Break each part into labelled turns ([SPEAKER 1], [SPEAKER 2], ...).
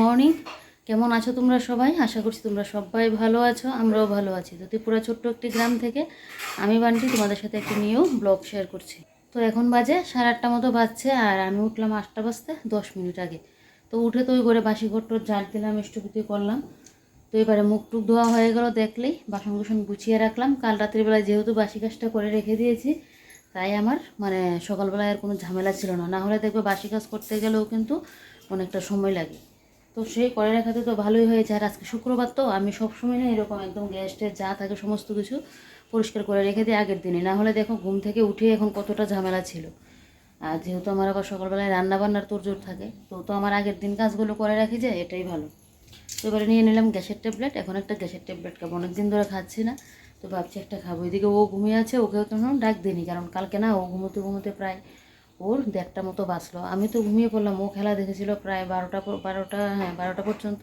[SPEAKER 1] Morning কেমন আছো তোমরা সবাই? আশা করছি তোমরা সবাই ভালো আছো, আমরাও ভালো আছি। তো ত্রিপুরা ছোট্ট একটি গ্রাম থেকে আমি বান্টি তোমাদের সাথে একটি নিউ ব্লগ শেয়ার করছি। তো এখন বাজে সাড়ে আটটা মতো বাজছে আর আমি উঠলাম আটটা বাজতে দশ মিনিট আগে। তো উঠে তো ওই করে বাসি ঘরটোর জাল দিলাম ইষ্টপুতি করলাম। তো এবারে মুখ টুক ধোয়া হয়ে গেল দেখলেই বাসন কুসন গুছিয়ে রাখলাম। কাল রাত্রিবেলায় যেহেতু বাসি কাজটা করে রেখে দিয়েছি, তাই আমার মানে সকালবেলায় আর কোনো ঝামেলা ছিল না। না হলে দেখবে বাসি কাজ করতে গেলেও কিন্তু অনেকটা সময় লাগে। তো সেই করে রাখাতে তো ভালোই হয়েছে। আর আজকে শুক্রবার তো, আমি সবসময় না এরকম একদম গ্যাস গ্যাসটের যা থাকে সমস্ত কিছু পরিষ্কার করে রেখে দিই আগের দিনে। না হলে দেখো ঘুম থেকে উঠে এখন কতটা ঝামেলা ছিল। আর যেহেতু আমার আবার সকালবেলায় রান্না বান্নার তোরজোর থাকে, তো তো আমার আগের দিন কাজগুলো করে রাখি যে এটাই ভালো। তো এবারে নিয়ে নিলাম গ্যাসের ট্যাবলেট। এখন একটা গ্যাসের ট্যাবলেট খাব। অনেক দিন ধরে খাচ্ছি না, তো ভাবছি একটা খাব। এদিকে ও ঘুমিয়ে আছে, ওকেও কেন ডাক দিইনি, কারণ কালকে না ও ঘুমোতে ঘুমোতে প্রায় ওর দেড়টা মতো বাঁচলো। আমি তো ঘুমিয়ে পড়লাম, ও খেলা দেখেছিল প্রায় বারোটা বারোটা হ্যাঁ বারোটা পর্যন্ত।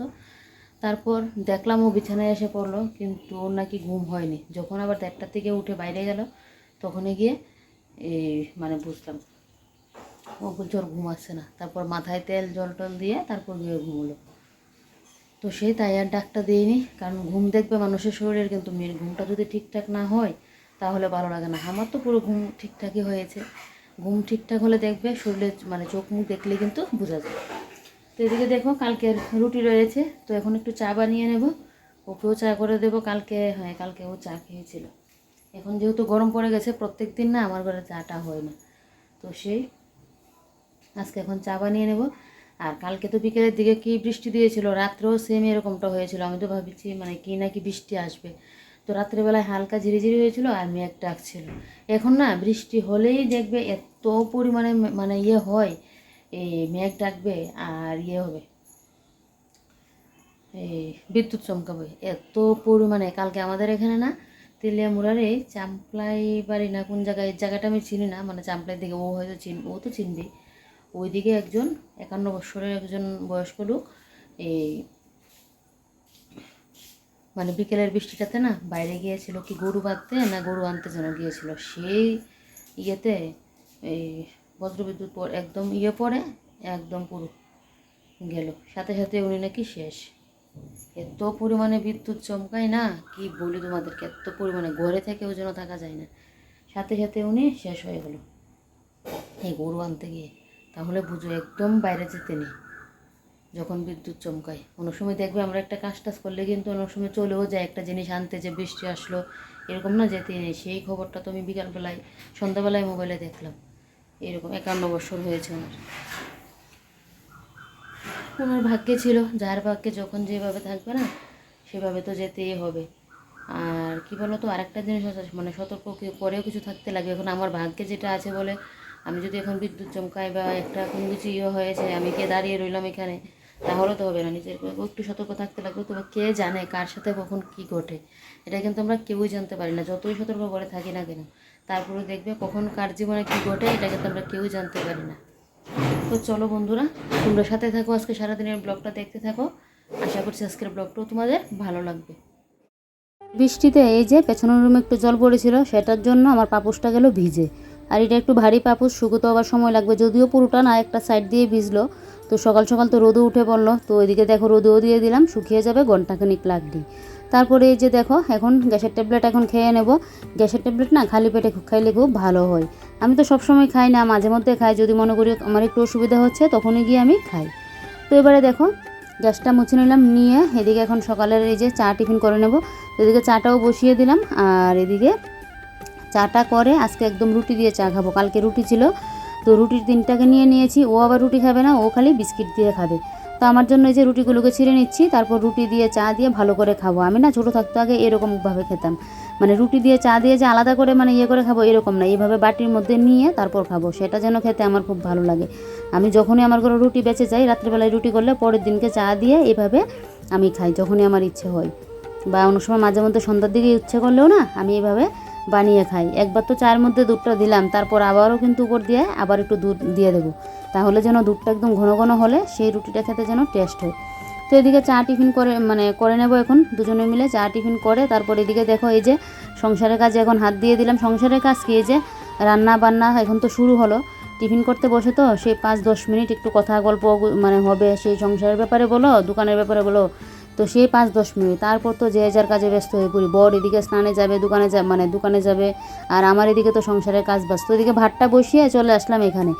[SPEAKER 1] তারপর দেখলাম ও বিছানায় এসে পড়ল, কিন্তু ওর নাকি ঘুম হয়নি। যখন আবার দেড়টার থেকে উঠে বাইরে গেল, তখনই গিয়ে এই মানে বুঝলাম। ও বলছে ওর ঘুম আসছে না। তারপর মাথায় তেল, জল টল দিয়ে তারপর গিয়ে ঘুমলো। তো সেই তাই আর ডাকটা দিইনি কারণ ঘুম দেখবে মানুষের শরীরের, কিন্তু মেয়ের ঘুমটা যদি ঠিকঠাক না হয়, তাহলে ভালো লাগে না। আমার তো পুরো ঘুম ঠিকঠাকই হয়েছে। ঘুম ঠিকঠাক হলে দেখবে শরীরে মানে চোখ মুখ দেখলে কিন্তু বোঝা যায়। তো এদিকে দেখো কালকে রুটি রয়েছে, তো এখন একটু চা বানিয়ে নেব। ওকেও চা করে দেবো কালকে হ্যাঁ কালকে ও চা খেয়েছিল। এখন যেহেতু গরম পড়ে গেছে, প্রত্যেক দিন না আমার ঘরে চাটা হয় না। তো সেই আজকে এখন চা বানিয়ে নেব। আর কালকে তো বিকেলের দিকে কি বৃষ্টি দিয়েছিল, রাত্রেও সেম এরকমটা হয়েছিল। আমি তো ভাবছি মানে কি না কি বৃষ্টি আসবে। তো রাত্রেবেলায় হালকা ঝিরিঝিরি হয়েছিল আর মেঘ ডাকছিল। এখন না বৃষ্টি হলেই দেখবে এত পরিমাণে মানে ইয়ে হয় এই মেঘ ডাকবে আর ইয়ে হবে। এই বিদ্যুৎ চমকাবে, এত পরিমাণে। কালকে আমাদের এখানে না তেলিয়া মুরারে চাম্পলাই বাড়ি না কোন জায়গায়, এই জায়গাটা আমি চিনি না মানে চাম্পলাই দিকে ও হয়তো চিন, ও তো চিনবে। ওইদিকে একজন একান্ন বৎসরের একজন বয়স্ক লোক এই মানে বিকেলের বৃষ্টিটাতে না বাইরে গিয়েছিল কি গরু বাঁধতে না গরু আনতে যেন গিয়েছিল। সেই ইয়েতে এই বজ্রবিদ্যুৎ একদম ইয়ে পড়ে একদম পুরো গেল। সাথে সাথে উনি নাকি শেষ। এত পরিমাণে বিদ্যুৎ চমকায় না, কি বলি তোমাদেরকে, এত পরিমাণে ঘরে থেকেও যেন থাকা যায় না। সাথে সাথে উনি শেষ হয়ে গেল। এই গরু আনতে গিয়ে। তাহলে বুঝো একদম বাইরে যেতে নেই। যখন বিদ্যুৎ চমকায়। অনেক সময় দেখবে আমরা একটা কাজ টাজ করলে কিন্তু অনেক সময় চলেও যায়। একটা জিনিস আনতে যে বৃষ্টি আসলো, এরকম না যেতে নেই সেই খবরটা তো আমি বিকালবেলায়, সন্ধ্যাবেলায় মোবাইলে দেখলাম। এরকম একান্ন বছর হয়েছে ওনার। ওনার ভাগ্যে ছিল, যার ভাগ্যে যখন যেভাবে থাকবে না, সেভাবে তো যেতেই হবে। আর কি বলো তো আরেকটা জিনিস আছে মানে সতর্ক করেও কিছু থাকতে লাগে এখন আমার ভাগ্যে যেটা আছে বলে, আমি যদি এখন বিদ্যুৎ চমকাই বা একটা কোনো কিছু ইয়ে হয়েছে, আমি কে দাঁড়িয়ে রইলাম এখানে তাহলে তো হবে না। নিজের একটু সতর্ক থাকতে লাগবে, তবে কে জানে কার সাথে কখন কি ঘটে। এটা কিন্তু আমরা কেউই জানতে পারি না, যতই সতর্ক করে থাকি না কেন। তারপরে দেখবে কখন কার জীবনে কি ঘটে, এটা কিন্তু আমরা কেউই জানতে পারি না। তো চলো বন্ধুরা, তোমরা সাথে থাকো, আজকে সারাদিনের ব্লগটা দেখতে থাকো। আশা করছি আজকের ব্লগটাও তোমাদের ভালো লাগবে। বৃষ্টিতে এই যে পেছনের রুমে একটু জল পড়েছিল, সেটার জন্য আমার পাপুসটা গেল ভিজে। আর এটা একটু ভারী পাপোশ শুকোতে আবার সময় লাগবে, যদিও পুরোটা না, একটা সাইড দিয়ে ভিজলো। তো সকাল সকাল তো রোদও উঠে পড়ল। তো ওইদিকে দেখো রোদেও দিয়ে দিলাম, শুকিয়ে যাবে ঘন্টাখানিক লাগলি তারপরে এই যে দেখো, এখন গ্যাসের ট্যাবলেট এখন খেয়ে নেব। গ্যাসের ট্যাবলেট না খালি পেটে খাইলে খুব ভালো হয়। আমি তো সবসময় খাই না, মাঝে মধ্যে খাই, যদি মনে করি আমার একটু অসুবিধা হচ্ছে, তখনই গিয়ে আমি খাই। তো এবারে দেখো, গ্যাসটা মুছে নিলাম, নিয়ে এদিকে এখন সকালের এই যে চা টিফিন করে নেব। এদিকে চাটাও বসিয়ে দিলাম, আর এদিকে চাটা করে আজকে একদম রুটি দিয়ে চা খাব। কালকে রুটি ছিল তো রুটির তিনটাকে নিয়ে নিয়েছি। ও আবার রুটি খাবে না, ও খালি বিস্কিট দিয়ে খাবে। তো আমার জন্য এই যে রুটিগুলোকে ছিঁড়ে নিচ্ছি, তারপর রুটি দিয়ে চা দিয়ে ভালো করে খাব। আমি না ছোটো থাকতে আগে এরকমভাবে খেতাম। মানে রুটি দিয়ে চা দিয়ে যে আলাদা করে মানে ইয়ে করে খাব এরকম না। এইভাবে বাটির মধ্যে নিয়ে তারপর খাব। সেটা যেন খেতে আমার খুব ভালো লাগে। আমি যখনই আমার ঘরে রুটি বেঁচে যাই রাত্রিবেলায় রুটি করলে পরের দিনকে চা দিয়ে এভাবে আমি খাই, যখনই আমার ইচ্ছে হয়। বা অনেক সময় মাঝে মধ্যে সন্ধ্যার দিকে ইচ্ছে করলেও না, আমি এইভাবে বানিয়ে খাই। একবার তো চায়ের মধ্যে দুধটা দিলাম, তারপর আবারও কিন্তু উপর দিয়ে আবার একটু দুধ দিয়ে দেবো। তাহলে যেন দুধটা একদম ঘন ঘন হলে সেই রুটিটা খেতে যেন টেস্ট হয়। তো এদিকে চা টিফিন করে মানে করে নেব এখন, দুজনে মিলে চা টিফিন করে, তারপর এদিকে দেখো এই যে সংসারের কাজে এখন হাত দিয়ে দিলাম। সংসারের কাজ কি? এই যে রান্না বান্না এখন তো শুরু হলো। টিফিন করতে বসে তো, সেই পাঁচ দশ মিনিট একটু কথা গল্প মানে হবে সেই সংসারের ব্যাপারে বলো, দোকানের ব্যাপারে বলো। তো সেই পাঁচ, দশ মিনিট। তারপর তো যে যার কাজে ব্যস্ত হয়ে পড়ি। বর এদিকে স্নানে যাবে, দোকানে যা মানে দোকানে যাবে। আর আমার এদিকে তো সংসারের কাজ ব্যস্ত। এদিকে ভাতটা বসিয়ে চলে আসলাম এখানে।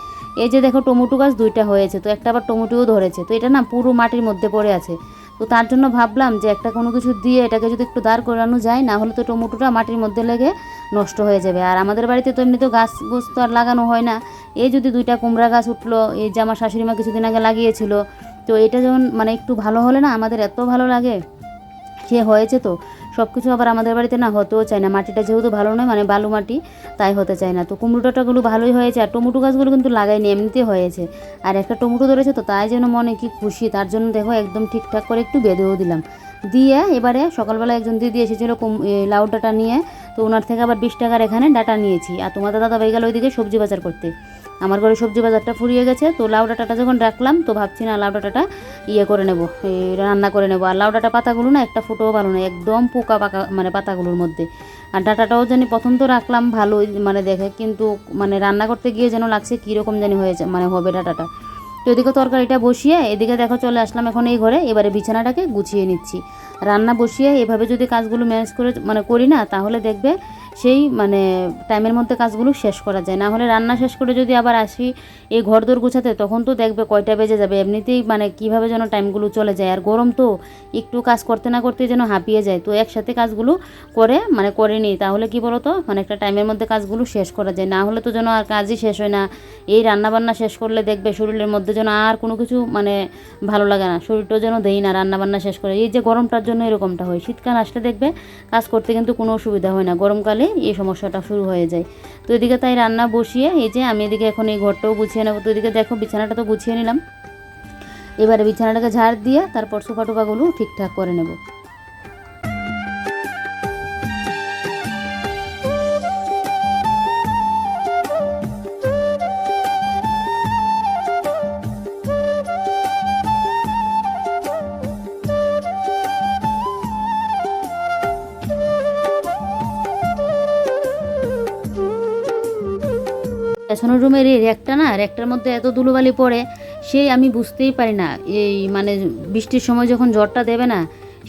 [SPEAKER 1] এই যে দেখো টমেটো গাছ দুইটা হয়েছে। তো একটা আবার টমেটোও ধরেছে। তো এটা না পুরো মাটির মধ্যে পড়ে আছে। তো তার জন্য ভাবলাম যে একটা কোনো কিছু দিয়ে এটাকে যদি একটু দাঁড় করানো যায়, না হলে তো টমেটোটা মাটির মধ্যে লেগে নষ্ট হয়ে যাবে। আর আমাদের বাড়িতে তো এমনি তো গাছ গোছ তো আর লাগানো হয় না। এই যদি দুইটা কুমড়া গাছ উঠল, এই যে আমার শাশুড়ি মা কিছুদিন আগে লাগিয়েছিল তো এটা যখন মানে একটু ভালো হলে না আমাদের এত ভালো লাগে সে হয়েছে তো সব কিছু আবার আমাদের বাড়িতে না হতেও চায় না। মাটিটা যেহেতু ভালো নয় মানে বালু মাটি, তাই হতে চায় না। তো কুমড়ো ডাঁটাগুলো ভালোই হয়েছে, আর টমেটো গাছগুলো কিন্তু লাগাইনি, এমনিতে হয়েছে। আর একটা টমেটো ধরেছে তো, তাই যেন মনে কি খুশি। তার জন্য দেখো একদম ঠিকঠাক করে একটু বেঁধেও দিলাম। দিয়ে এবারে সকালবেলা একজন দিদি এসেছিল কুম- লাউ ডাঁটা নিয়ে, তো ওনার থেকে আবার বিশ টাকার এখানে ডাটা নিয়েছি। আর তোমাদের দাদা হয়ে গেল ওইদিকে সবজি বাজার করতে। আমার ঘরে সবজি বাজারটা ফুরিয়ে গেছে, তো লাউ ডাঁটাটা যখন রাখলাম, তো ভাবছি না লাউ ডাঁটাটা ইয়ে করে নেব রান্না করে নেব। আর লাউ ডাঁটা পাতাগুলো না একটা ফুটোও ভালো না, একদম পোকা পাকা মানে পাতাগুলোর মধ্যে। আর ডাঁটাটাও জানি প্রথম তো রাখলাম ভালোই মানে দেখে কিন্তু মানে রান্না করতে গিয়ে যেন লাগছে কীরকম জানি হয়েছে মানে হবে ডাঁটাটা। তো এদিকে তরকারিটা বসিয়ে, এদিকে দেখো চলে আসলাম এখন এই ঘরে, এবারে বিছানাটাকে গুছিয়ে নিচ্ছি। রান্না বসিয়ে এভাবে যদি কাজগুলো ম্যানেজ করে মানে করি না, তাহলে দেখবে সেই মানে টাইমের মধ্যে কাজগুলো শেষ করা যায়। না হলে রান্না শেষ করে যদি আবার আসি এই ঘর দোর গুছাতে, তখন তো দেখবে কয়টা বেজে যাবে। এমনিতেই মানে কীভাবে যেন টাইমগুলো চলে যায়। আর গরম তো একটু কাজ করতে না করতে যেন হাঁপিয়ে যায়। তো একসাথে কাজগুলো করে মানে করে নিই। তাহলে কি বলো তো মানে একটা টাইমের মধ্যে কাজগুলো শেষ করা যায়। না হলে তো যেন আর কাজই শেষ হয় না। এই রান্নাবান্না শেষ করলে দেখবে শরীরের মধ্যে যেন আর কোনো কিছু মানে ভালো লাগে না। শরীরটাও যেন দেই না রান্নাবান্না শেষ করে। এই যে গরমটার জন্য এরকমটা হয়। শীতকাল আসলে দেখবে কাজ করতে কিন্তু কোনো অসুবিধা হয় না। গরমকালে এই সমস্যাটা শুরু হয়ে যায়। তো এদিকে তাই রান্না বসিয়ে, এই যে আমি এদিকে এখন এই ঘরটাও গুছিয়ে নেব। তো এদিকে দেখো বিছানাটা তো গুছিয়ে নিলাম। এবারে বিছানাটাকে ঝাড় দিয়ে, তারপর সোফা টোপাগুলো ঠিকঠাক করে নেব। পেছনের রুমের এই র্যাকটা না, র্যাকটার মধ্যে এত ধুলোবালি পড়ে সেই আমি বুঝতেই পারি না। এই মানে বৃষ্টির সময় যখন জ্বরটা দেবে না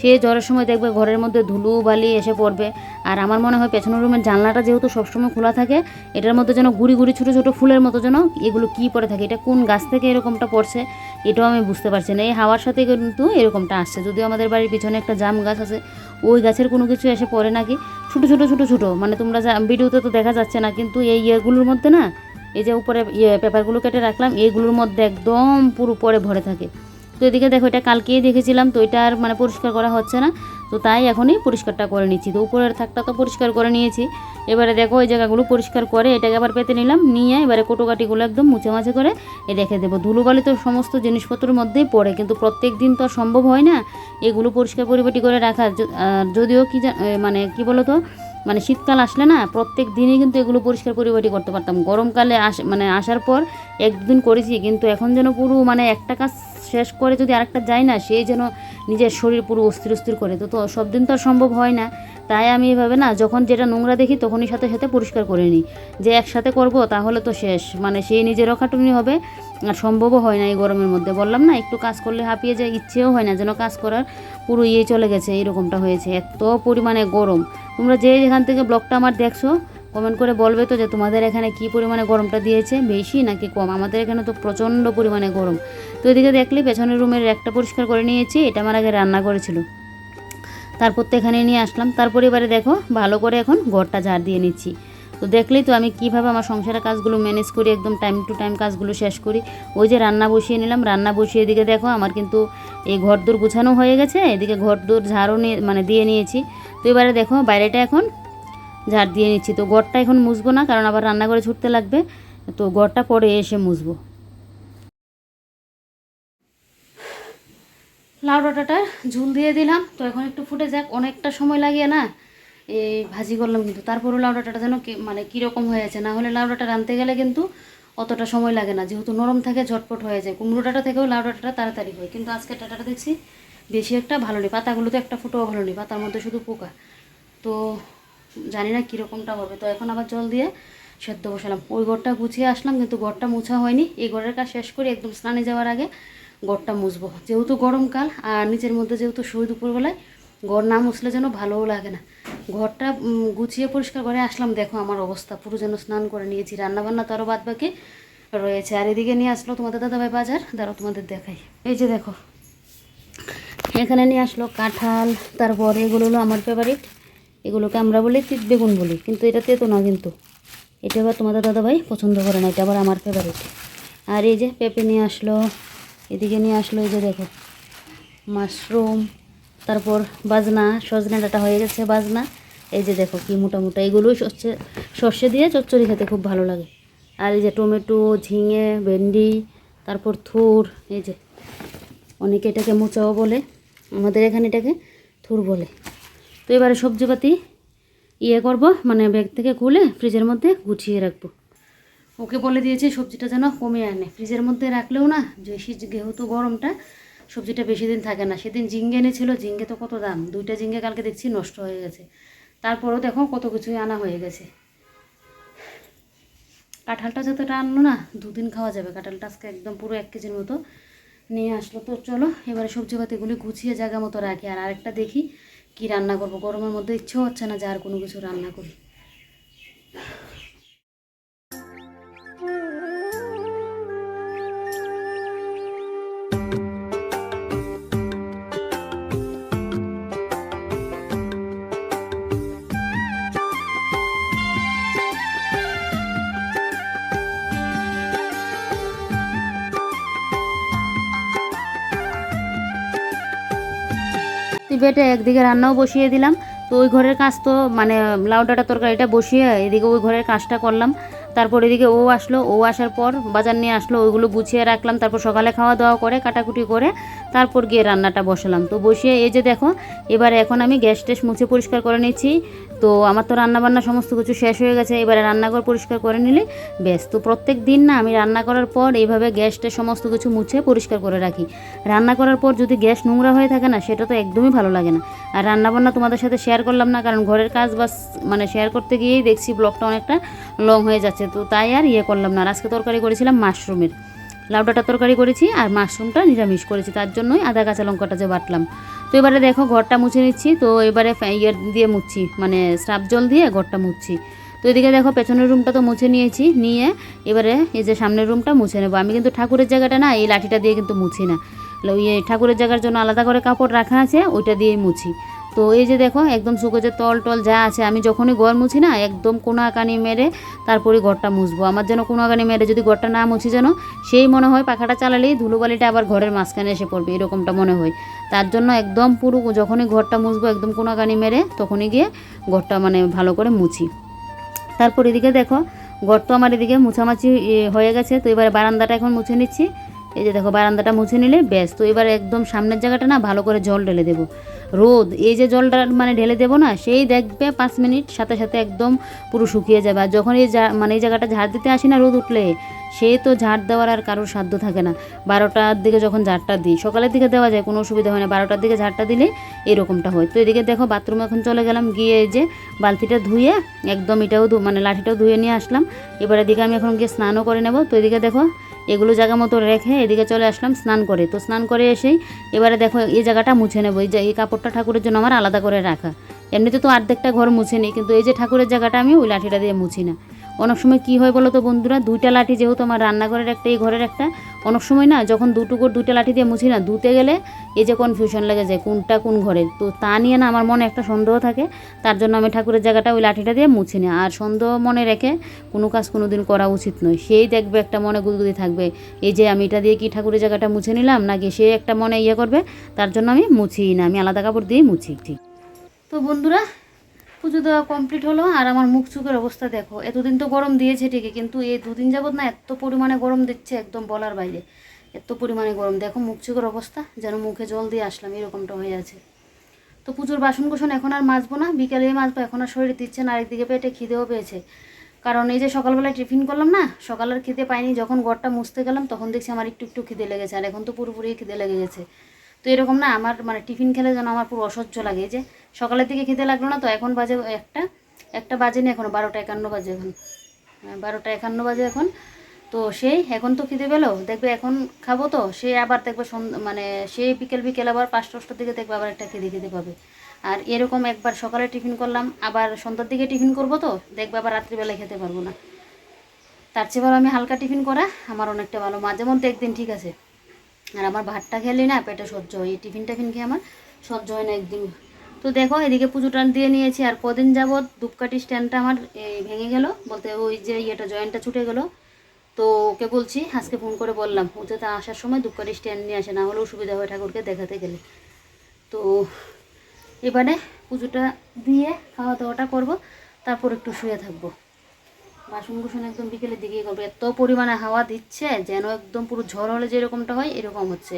[SPEAKER 1] সেই জ্বরের সময় দেখবে ঘরের মধ্যে ধুলো বালি এসে পড়বে। আর আমার মনে হয় পেছনের রুমের জানলাটা যেহেতু সবসময় খোলা থাকে, এটার মধ্যে যেন গুড়ি গুড়ি ছোটো ছোটো ফুলের মতো যেন এগুলো কী পড়ে থাকে, এটা কোন গাছ থেকে এরকমটা পড়ছে, এটাও আমি বুঝতে পারছি না। এই হাওয়ার সাথে কিন্তু এরকমটা আসছে। যদিও আমাদের বাড়ির পিছনে একটা জাম গাছ আছে, ওই গাছের কোনো কিছু এসে পড়ে নাকি? ছোটো ছোটো ছোটো ছোটো। মানে তোমরা ভিডিওতে তো দেখা যাচ্ছে না, কিন্তু এই ইয়েগুলোর মধ্যে না এই যে উপরে ইয়ে পেপারগুলো কেটে রাখলাম এইগুলোর মধ্যে একদম পুরো পরে ভরে থাকে। তো এদিকে দেখো, এটা কালকেই দেখেছিলাম, তো এটা আর মানে পরিষ্কার করা হচ্ছে না, তো তাই এখনই পরিষ্কারটা করে নিচ্ছি। তো উপরের থাকটা তো পরিষ্কার করে নিয়েছি। এবারে দেখো ওই জায়গাগুলো পরিষ্কার করে এটাকে আবার পেতে নিলাম, নিয়ে এবারে কোটোকাটিগুলো একদম মুছে মাছে করে এ রেখে দেবো। ধুলোবালি তো সমস্ত জিনিসপত্রের মধ্যেই পড়ে, কিন্তু প্রত্যেক দিন তো সম্ভব হয় না এগুলো পরিষ্কার পরিপাটি করে রাখা যদিও কি মানে কি বলো তো মানে শীতকাল আসলে না, প্রত্যেক দিনই কিন্তু এগুলো পরিষ্কার পরিপাটি করতে পারতাম। গরমকালে আস মানে আসার পর একদিন করেছি, কিন্তু এখন যেন পুরো মানে একটা কাজ শেষ করে যদি আরেকটা যায় না সেই যেন নিজের শরীর পুরো অস্থির অস্থির করে। তো তো সব দিন তো আর সম্ভব হয় না। তাই আমি এভাবে না যখন যেটা নোংরা দেখি তখনই সাথে সাথে পরিষ্কার করে নিই। যে একসাথে করব তাহলে তো শেষ। মানে সেই নিজেরও খাটুনি হবে, আর সম্ভবও হয় না এই গরমের মধ্যে। বললাম না, একটু কাজ করলে হাঁপিয়ে যায়, ইচ্ছেও হয় না যেন কাজ করার। পুরো ইয়ে চলে গেছে, এরকমটা হয়েছে। এত পরিমাণে গরম। তোমরা যে যেখান থেকে ব্লগটা আমার দেখছ কমেন্ট করে বলবে তো যে তোমাদের এখানে কি পরিমাণে গরমটা দিয়েছে, বেশি নাকি কম? আমাদের এখানে তো প্রচণ্ড পরিমাণে গরম। তো এদিকে দেখলে পেছনের রুমের একটা পরিষ্কার করে নিয়েছি, এটা আমার আগে রান্না করেছিল। তারপর তো এখানে নিয়ে আসলাম। তারপর এবারে দেখো, ভালো করে এখন ঘরটা ঝাড় দিয়ে নিচ্ছি। তো দেখলেই তো আমি কীভাবে আমার সংসারের কাজগুলো ম্যানেজ করি, একদম টাইম টু টাইম কাজগুলো শেষ করি। ওই যে রান্না বসিয়ে নিলাম, রান্না বসিয়ে এদিকে দেখো আমার কিন্তু এই ঘর দোর গুছানো হয়ে গেছে, এদিকে ঘর দোর ঝাড়ও নিয়ে মানে দিয়ে নিয়েছি। তো এবারে দেখো বাইরেটা এখন ঝাড় দিয়ে নিচ্ছি। তো ঘরটা এখন মুছবো না, কারণ আবার রান্না করে ছুটতে লাগবে। তো ঘরটা পরে এসে মুছবো। লাউ ডাঁটাটার ঝুল দিয়ে দিলাম, তো এখন একটু ফুটে যাক, অনেকটা সময় লাগিয়ে না। এই ভাজি করলাম কিন্তু। তারপরেও লাউ ডাঁটাটা যেন মানে কীরকম হয়েছে না হলে লাউ ডাঁটা রাঁধতে গেলে কিন্তু অতটা সময় লাগে না। যেহেতু নরম থাকে, ঝটপট হয়ে যায়। কুমড়ো ডাঁটা থেকেও লাউ ডাঁটাটা তাড়াতাড়ি হয়। কিন্তু আজকে ডাঁটাটা দেখছি বেশি একটা ভালো নেই। পাতাগুলো তো একটা ফুটোও ভালো নেই। পাতার মধ্যে শুধু পোকা। তো জানি না কীরকমটা হবে। তো এখন আবার জল দিয়ে সেদ্ধ বসালাম। ওই ঘরটা গুছিয়ে আসলাম কিন্তু ঘরটা মোছা হয়নি। এই ঘরের কাজ শেষ করে একদম স্নানে যাওয়ার আগে ঘরটা মুছবো। যেহেতু গরমকাল আর নিচের মধ্যে যেহেতু শহীদ দুপুরবেলায় ঘর না মুছলে যেন ভালোও লাগে না। ঘরটা গুছিয়ে পরিষ্কার করে আসলাম। দেখো আমার অবস্থা, পুরো যেন স্নান করে নিয়েছি। রান্নাবান্না তো আরও বাদ বাকি রয়েছে। আর এদিকে নিয়ে আসলো তোমাদের দাদাভাই বাজার। দাঁড়াও তোমাদের দেখাই। এই যে দেখো, এখানে নিয়ে আসলো কাঁঠাল, তারপর এগুলো হলো আমার ফেভারিট এগুলোকে আমরা বলি তিত বেগুন বলি, কিন্তু এটা তেতো না কিন্তু। এটা আবার তোমাদের দাদাভাই পছন্দ করে না, এটা আবার আমার ফেভারিট আর এই যে পেঁপে নিয়ে আসলো, এদিকে নিয়ে আসলো এই যে দেখো মাশরুম তারপর বাজনা, সজনে ডাটা হয়ে গেছে বাজনা। এই যে দেখো কি মোটা এগুলো সর্ষে সর্ষে দিয়ে চচ্চড়ি খেতে খুব ভালো লাগে। আর এই যে টমেটো, ঝিঙে, ভেন্ডি, তারপর থুর, এই যে অনেকে এটাকে মোচাও বলে, আমাদের এখানে এটাকে থুর বলে। তো এবারে সবজিপাতি ইয়ে করব মানে ব্যাগ থেকে খুলে ফ্রিজের মধ্যে গুছিয়ে রাখব। ওকে বলে দিয়েছি সবজিটা যেন কমে আনে। ফ্রিজের মধ্যে রাখলেও না, যে যেহেতু গরমটা সবজিটা বেশি দিন থাকে না। সেদিন ঝিঙ্গে এনেছিল, ঝিঙ্গে তো কত দাম? দুইটা ঝিঙ্গে কালকে দেখছি নষ্ট হয়ে গেছে। তারপরেও দেখো কত কিছুই আনা হয়ে গেছে। কাঁঠালটা যতটা আনলো না, দুদিন খাওয়া যাবে। কাঁঠালটা আজকে একদম পুরো এক কেজির মতো নিয়ে আসলো। তো চলো, এবারে সবজি পাতিগুলি গুছিয়ে জায়গা মতো রাখি। আর আরেকটা দেখি কি রান্না করব। গরমের মধ্যে ইচ্ছেও হচ্ছে না যে আর কোনো কিছু রান্না করি। বেটে একদিকে রান্নাও বসিয়ে দিলাম, তো ওই ঘরের কাজ তো মানে লাউ ডাঁটা তরকারিটা বসিয়ে এদিকে ওই ঘরের কাজটা করলাম। তারপর এদিকে ও আসলো, ও আসার পর বাজার নিয়ে আসলো, ওইগুলো গুছিয়ে রাখলাম, তারপর সকালে খাওয়া দাওয়া করে, কাটাকুটি করে তারপর গিয়ে রান্নাটা বসালাম। তো বসিয়ে এই যে দেখো, এবারে এখন আমি গ্যাস টেস মুছে পরিষ্কার করে নিচ্ছি। তো আমার তো রান্নাবান্না সমস্ত কিছু শেষ হয়ে গেছে, এবারে রান্নাঘর পরিষ্কার করে নিলে ব্যাস। তো প্রত্যেক দিন না আমি রান্না করার পর এইভাবে গ্যাসটা সমস্ত কিছু মুছে পরিষ্কার করে রাখি। রান্না করার পর যদি গ্যাস নোংরা হয়ে থাকে না, সেটা তো একদমই ভালো লাগে না। আর রান্না বান্না তোমাদের সাথে শেয়ার করলাম না, কারণ ঘরের কাজ বাস মানে শেয়ার করতে গিয়েই দেখছি ব্লগটা অনেকটা লং হয়ে যাচ্ছে। তো তাই আর ইয়ে করলাম না আজকে তরকারি করেছিলাম মাশরুমের লাউ ডাঁটা তরকারি করেছি আর মাশরুমটা নিরামিষ করেছি, তার জন্যই আদা কাঁচা লঙ্কাটা যে বাটলাম। তো এবারে দেখো ঘরটা মুছে নিচ্ছি, তো এবারে ফ্যা- ইয়ে দিয়ে মুছছি মানে স্রাব জল দিয়ে ঘরটা মুছছি তো এদিকে দেখো পেছনের রুমটা তো মুছে নিয়েছি, নিয়ে এবারে এই যে সামনের রুমটা মুছে নেব। আমি কিন্তু ঠাকুরের জায়গাটা না, এই লাঠিটা দিয়ে কিন্তু মুছি না। ইয়ে ঠাকুরের জায়গার জন্য আলাদা করে কাপড় রাখা আছে, ওইটা দিয়েই মুছি। তো এই যে দেখো, একদম শুকো যে তল টল যা আছে, আমি যখনই ঘর মুছি না, একদম কোনাকানি মেরে তারপরে ঘরটা মুছবো। আমার যেন কোনাকানি মেরে যদি ঘরটা না মুছি যেন, সেই মনে হয় পাখাটা চালালেই ধুলোবালিটা আবার ঘরের মাঝখানে এসে পড়বে, এরকমটা মনে হয়। তার জন্য একদম পুরো যখনই ঘরটা মুছবো, একদম কোনাকানি মেরে তখনই গিয়ে ঘরটা মানে ভালো করে মুছি। তারপর এদিকে দেখো, ঘর তো আমার এদিকে মুছামাছি হয়ে গেছে। তো এবারে বারান্দাটা এখন মুছে নিচ্ছি। এই যে দেখো, বারান্দাটা মুছে নিলে ব্যাস। তো এবার একদম সামনের জায়গাটা না ভালো করে জল ঢেলে দেবো। রোদ, এই যে জলটা মানে ঢেলে দেবো না, সেই দেখবে পাঁচ মিনিট সাথে সাথে একদম পুরো শুকিয়ে যাবে। আর যখন এই জা- মানে এই জায়গাটা ঝাড় দিতে আসি না রোদ উঠলে, সে তো ঝাড় দেওয়ার আর কারোর সাধ্য থাকে না। বারোটার দিকে যখন ঝাড়টা দিই, সকালের দিকে দেওয়া যায়, কোনো অসুবিধা হয় না। বারোটার দিকে ঝাড়টা দিলে এরকমটা হয়। তো এদিকে দেখো, বাথরুমে এখন চলে গেলাম, গিয়ে এই যে বালতিটা ধুয়ে একদম এটাও মানে লাঠিটাও ধুয়ে নিয়ে আসলাম। এবার এদিকে আমি এখন গিয়ে স্নানও করে নেব। তো এদিকে দেখো এগুলো জায়গা মতো রেখে এদিকে চলে আসলাম স্নান করে। তো স্নান করে এসেই এবারে দেখো এই জায়গাটা মুছে নেব। এই যে এই কাপড়টা ঠাকুরের জন্য আমার আলাদা করে রাখা। এমনিতে তো অর্ধেকটা ঘর মুছে নিই, কিন্তু এই যে ঠাকুরের জায়গাটা আমি ওই লাঠিটা দিয়ে মুছি না। অনেক সময় কি হয় বলো তো বন্ধুরা, দুইটা লাঠি যেহেতু আমার রান্নাঘরের একটা, এই ঘরের একটা, অনেক সময় না যখন দুটুকর দুইটা লাঠি দিয়ে মুছি না, ধুতে গেলে এই যে কনফিউশন লেগে যায় কোনটা কোন ঘরের তো তা নিয়ে না আমার মনে একটা সন্দেহ থাকে, তার জন্য আমি ঠাকুরের জায়গাটা ওই লাঠিটা দিয়ে মুছি না। আর সন্দেহ মনে রেখে কোনো কাজ কোনো দিন করা উচিত নয়। সেই দেখবে একটা মনে গুদগুদি থাকবে, এই যে আমি এটা দিয়ে কি ঠাকুরের জায়গাটা মুছে নিলাম, নাকি সে একটা মনে ইয়ে করবে, তার জন্য আমি মুছি না, আমি আলাদা কাপড় দিয়েই মুছি, ঠিক। তো বন্ধুরা পুজো দেওয়া কমপ্লিট হলো আর আমার মুখ চুকের অবস্থা দেখো। এতদিন তো গরম দিয়েছে ঠিকই, কিন্তু এই দুদিন যাবৎ না এত পরিমাণে গরম দিচ্ছে একদম বলার বাইরে। এত পরিমাণে গরম। দেখো মুখ চুকের অবস্থা, যেন মুখে জল দিয়ে আসলাম, এরকমটা হয়ে আছে। তো পুজোর বাসন কোসন এখন আর মাজবো না, বিকেলে মাজবো, এখন আর শরীরে দিচ্ছে না, আরেকদিকে পেটে খিদেও পেয়েছে। কারণ এই যে সকালবেলায় টিফিন করলাম না, সকালের খিদে পাইনি, যখন ঘরটা মুছতে গেলাম, তখন দেখছি আমার একটু একটু খিদে লেগেছে, আর এখন তো পুরোপুরি খিদে লেগে গেছে। তো এরকম না আমার মানে টিফিন খেলে যেন আমার পুরো অসহ্য লাগে। যে সকালের দিকে খিদে লাগল না তো এখন বাজে একটা একটা বাজে না এখনও বারোটা একান্ন বাজে এখন। হ্যাঁ, বারোটা একান্ন বাজে এখন। তো সেই এখন তো খিদে পেল দেখবে এখন খাব তো সে আবার দেখবে মানে সেই বিকেল বিকেল আবার পাঁচটা দশটার দিকে দেখবে আবার একটা খিদে খিদে পাবে। আর এরকম একবার সকালে টিফিন করলাম আবার সন্ধ্যার দিকে টিফিন করব তো দেখবে আবার রাত্রিবেলায় খেতে পারব না। তার চেয়ে ভালো আমি হালকা টিফিন করা আমার অনেকটা ভালো। মাঝে মধ্যে একদিন ঠিক আছে। আর আমার ভাতটা খেলি না পেটে সহ্য হয়, এই টিফিন টাফিন খেয়ে আমার সহ্য হয় না একদিন। তো দেখো, এদিকে পুজো টান দিয়ে নিয়েছি, আর কদিন যাবৎ ধূপকাঠি স্ট্যান্ডটা আমার ভেঙে গেল। বলতে ওই যে ইয়েটা, জয়েন্টটা ছুটে গেল। তো ওকে বলছি, আজকে ফোন করে বললাম, ও যাতে আসার সময় ধূপকাঠি স্ট্যান্ড নিয়ে আসে, না হলেও সুবিধা হয় ঠাকুরকে দেখাতে গেলে। তো এবারে পুজোটা দিয়ে খাওয়া দাওয়াটা করব, তারপর একটু শুয়ে থাকব। বাসন কুসন একদম বিকেলের দিকেই করবে এত পরিমাণে হাওয়া দিচ্ছে যেন একদম পুরো ঝড় হলে যেরকমটা হয় এরকম হচ্ছে।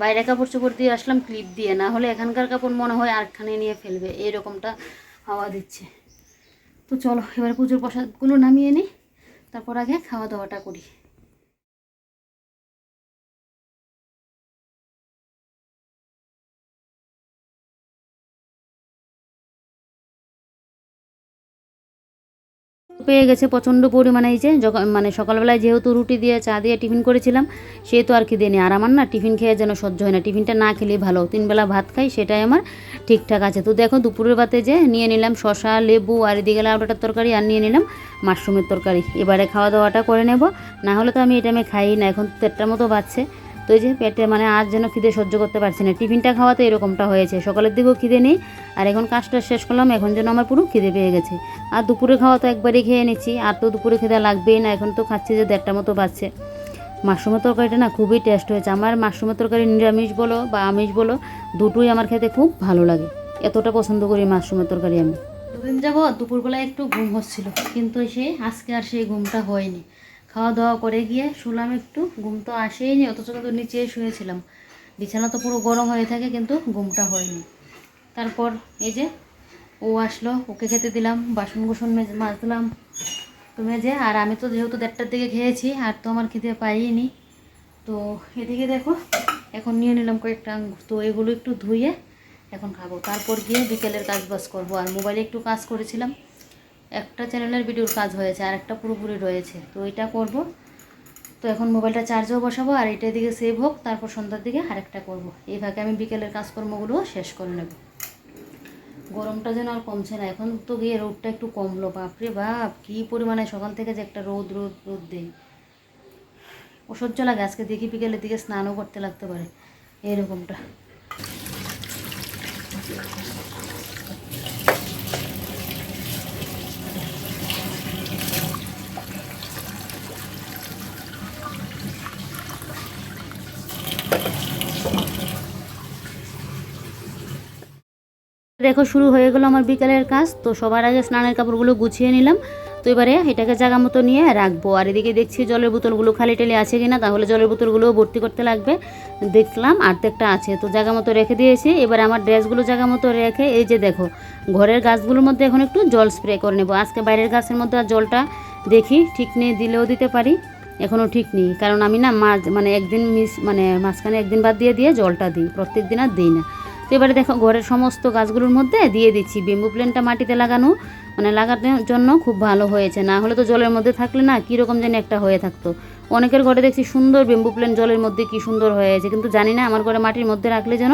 [SPEAKER 1] বাইরে কাপড় চোপড় দিয়ে আসলাম ক্লিপ দিয়ে, না হলে এখানকার কাপড় মনে হয় আরেকখানে নিয়ে ফেলবে, এরকমটা হাওয়া দিচ্ছে। তো চলো, এবার পুজোর প্রসাদগুলো নামিয়ে নিই তারপর আগে খাওয়া দাওয়াটা করি। পেয়ে গেছে প্রচণ্ড পরিমাণে এই যে মানে সকালবেলায় যেহেতু রুটি দিয়ে, চা দিয়ে টিফিন করেছিলাম, সে তো আর খিদে নেই। আর আমার না টিফিন খেয়ে যেন সহ্য হয় না। টিফিনটা না খেলেই ভালো। তিনবেলা ভাত খাই, সেটাই আমার ঠিকঠাক আছে। তো দেখো, দুপুরের ভাতে যে নিয়ে নিলাম শশা লেবু আর এদিকে লাউডাটার তরকারি আর নিয়ে নিলাম মাশরুমের তরকারি। এবারে খাওয়া দাওয়াটা করে নেব। না হলে তো আমি এটা আমি খাই না। এখন দেড়টার মতো বাজছে। তো এই যে পেটে মানে আজ যেন খিদে সহ্য করতে পারছি না। টিফিনটা খাওয়াতে এরকমটা হয়েছে। সকালের দিকেও খিদে নেই। আর এখন কাজটা শেষ করলাম, এখন যেন আমার পুরো খিদে পেয়ে গেছে। আর দুপুরে খাওয়া তো একবারই খেয়ে নিচ্ছি। আর তো দুপুরে খিদে লাগবেই না, এখন তো খাচ্ছি যে দেড়টা মতো বাজছে। মাশরুমের তরকারিটা না খুবই টেস্ট হয়েছে। আমার মাশরুমের তরকারি নিরামিষ বলো বা আমিষ বলো, দুটোই আমার খেতে খুব ভালো লাগে। এতটা পছন্দ করি মাশরুমের তরকারি আমি। দুদিন যাব দুপুরবেলায় একটু ঘুম হচ্ছিল, কিন্তু সে আজকে আর সেই ঘুমটা হয়নি। খাওয়া দাওয়া করে গিয়ে শুলাম একটু, ঘুম তো আসেইনি, অথচ কিন্তু নিচে শুয়েছিলাম। বিছানা তো পুরো গরম হয়ে থাকে, কিন্তু ঘুমটা হয়নি। তারপর এই যে ও আসলো, ওকে খেতে দিলাম বাসন কুসন মেজে, মাজলাম। তো মেজে, আর আমি তো যেহেতু দেড়টার দিকে খেয়েছি, আর তো আমার খেতে পাইনি। তো এদিকে দেখো, এখন নিয়ে নিলাম কয়েকটা তো এগুলো একটু ধুয়ে এখন খাব। তারপর গিয়ে বিকেলের কাজ বাজ করব। আর মোবাইলে একটু কাজ করেছিলাম। একটা চ্যানেলের ভিডিওর কাজ হয়েছে, আর একটা পুরোপুরি রয়েছে। তো এটা করব। তো এখন মোবাইলটা চার্জেও বসাবো, আর এটা দিকে সেভ হোক, তারপর সন্ধ্যার দিকে আরেকটা করব। এই ফাঁকে আমি বিকেলের কাজকর্মগুলো শেষ করে নেব। গরমটা যেন আর কমছে না, এখন তো গিয়ে রোদটা একটু কমলো বাপরে বাপ, কী পরিমাণে সকাল থেকে যে একটা রোদ রোদ রোদ দেই। অসহ্য লাগে, আজকে দেখি বিকেলের দিকে স্নানও করতে লাগতে পারে এরকমটা দেখো, শুরু হয়ে গেল আমার বিকালের কাজ, তো সবার আগে স্নানের কাপড়গুলো গুছিয়ে নিলাম। তো এবারে এটাকে জায়গা মতো নিয়ে রাখব। আর এদিকে দেখছি জলের বোতলগুলো খালি টালি আছে কিনা, তাহলে জলের বোতলগুলোও ভর্তি করতে লাগবে। দেখলাম আর্ধেকটা আছে, তো জায়গা মতো রেখে দিয়েছি। এবার আমার ড্রেসগুলো জায়গা মতো রেখে, এই যে দেখো, ঘরের গাছগুলোর মধ্যে এখন একটু জল স্প্রে করে নেব। আজকে বাইরের গাছের মধ্যে আর জলটা দেখি, ঠিক নেই দিলেও দিতে পারি এখনও ঠিক নেই। কারণ আমি না মাঝ মানে একদিন মিস মানে মাঝখানে একদিন বাদ দিয়ে দিয়ে জলটা দিই, প্রত্যেক দিন আর দিই না। তো এবারে দেখো, ঘরের সমস্ত গাছগুলোর মধ্যে দিয়ে দিচ্ছি। বেম্বু প্লেনটা মাটিতে লাগানো মানে লাগানোর জন্য খুব ভালো হয়েছে। না হলে তো জলের মধ্যে থাকলে না কীরকম যেন একটা হয়ে থাকতো। অনেকের ঘরে দেখছি সুন্দর বেম্বু প্লেন জলের মধ্যে কি সুন্দর হয়েছে, কিন্তু জানি না আমার ঘরে মাটির মধ্যে রাখলে যেন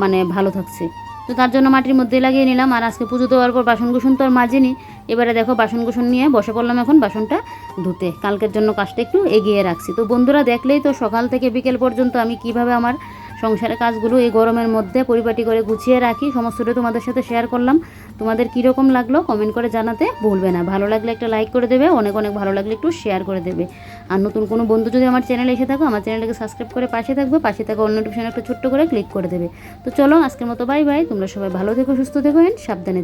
[SPEAKER 1] মানে ভালো থাকছে। তো তার জন্য মাটির মধ্যে লাগিয়ে নিলাম, আর আজকে পুজো দেওয়ার পর বাসন কুসন তো আর মাজিনি। এবারে দেখো বাসন কুসন নিয়ে বসে পড়লাম এখন বাসনটা ধুতে। কালকের জন্য কাজটা একটু এগিয়ে রাখছি। তো বন্ধুরা, দেখলেই তো সকাল থেকে বিকেল পর্যন্ত আমি কীভাবে আমার সংসারের কাজগুলো এই গরমের মধ্যে পরিপাটি করে গুছিয়ে রাখি। সমস্তটা তোমাদের সাথে শেয়ার করলাম। তোমাদের কীরকম লাগল কমেন্ট করে জানাতে ভুলবে না। ভালো লাগলে একটা লাইক করে দেবে, অনেক অনেক ভালো লাগলে একটু শেয়ার করে দেবে। আর নতুন কোনো বন্ধু যদি আমার চ্যানেলে এসে থাকো, আমার চ্যানেলটাকে সাবস্ক্রাইব করে পাশে থাকবে, পাশে থাকা অন্য নোটিফিকেশন একটা ছোট্ট করে ক্লিক করে দেবে। তো চলো আজকের মতো বাই বাই তোমরা সবাই ভালো থেকো, সুস্থ থেকো এন্ড সাবধানে